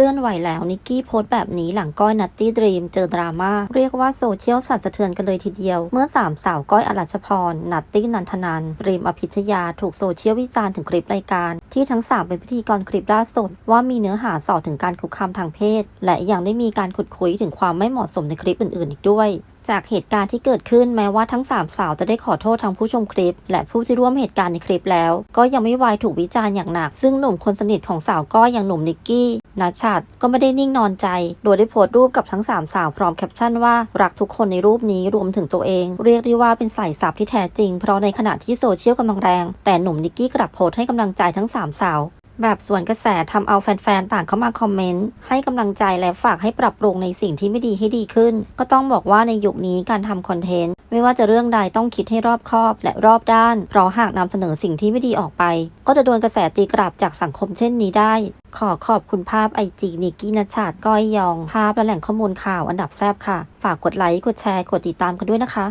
ลื่อนไหวแล้วนิกกี้โพสต์แบบนี้หลังก้อยนัตตี้ดรีมเจอดราม่าเรียกว่าโซเชียลสั่นสะเทือนกันเลยทีเดียว เมื่อสามสาวก้อยอรัชพร นัตตี้นันทนันดรีมอภิชยาถูกโซเชียลวิจารณ์ถึงคลิปรายการ ที่ทั้งสามเป็นพิธีกรคลิปล่าสุดว่ามีเนื้อหาสอดถึงการคุกคามทางเพศ และยังได้มีการขุดคุยถึงความไม่เหมาะสมในคลิปอื่นๆ อีกด้วย จากเหตุการณ์ที่เกิดขึ้นแม้ว่าทั้งสามสาวจะได้ขอโทษทางผู้ชมคลิป และผู้ที่ร่วมเหตุการณ์ในคลิปแล้ว ก็ยังไม่วายถูกวิจารณ์อย่างหนัก ซึ่งหนุ่มคนสนิทของสาวก้อยอย่างหนุ่มนิกกี้นัชชัดก็ไม่ได้นิ่งนอนใจ โดยได้โพสต์รูปกับทั้งสามสาวพร้อมแคปชั่นว่ารักทุกคนในรูปนี้รวมถึงตัวเอง เรียกได้ว่าเป็นสายสับที่แท้จริง เพราะในขณะที่โซเชียลกำลังแรง แต่หนุ่มนิกกี้กลับโพสต์ให้กำลังใจทั้งสามสาว แบบส่วนกระแสทำเอาแฟนๆ ต่างเข้ามาคอมเมนต์ ให้กำลังใจและฝากให้ปรับปรุงในสิ่งที่ไม่ดีให้ดีขึ้น ก็ต้องบอกว่าในยุคนี้การทำคอนเทนต์ ไม่ว่าจะเรื่องใดต้องคิดให้รอบคอบและรอบด้าน เพราะหากนำเสนอสิ่งที่ไม่ดีออกไป ก็จะโดนกระแสตีกลับจากสังคมเช่นนี้ได้ ขอขอบคุณภาพไอจีนิกกี้นัชชาติก้อยยอง ภาพและแหล่งข้อมูลข่าวอันดับแซบค่ะ ฝากกดไลค์กดแชร์กดติดตามกันด้วยนะคะ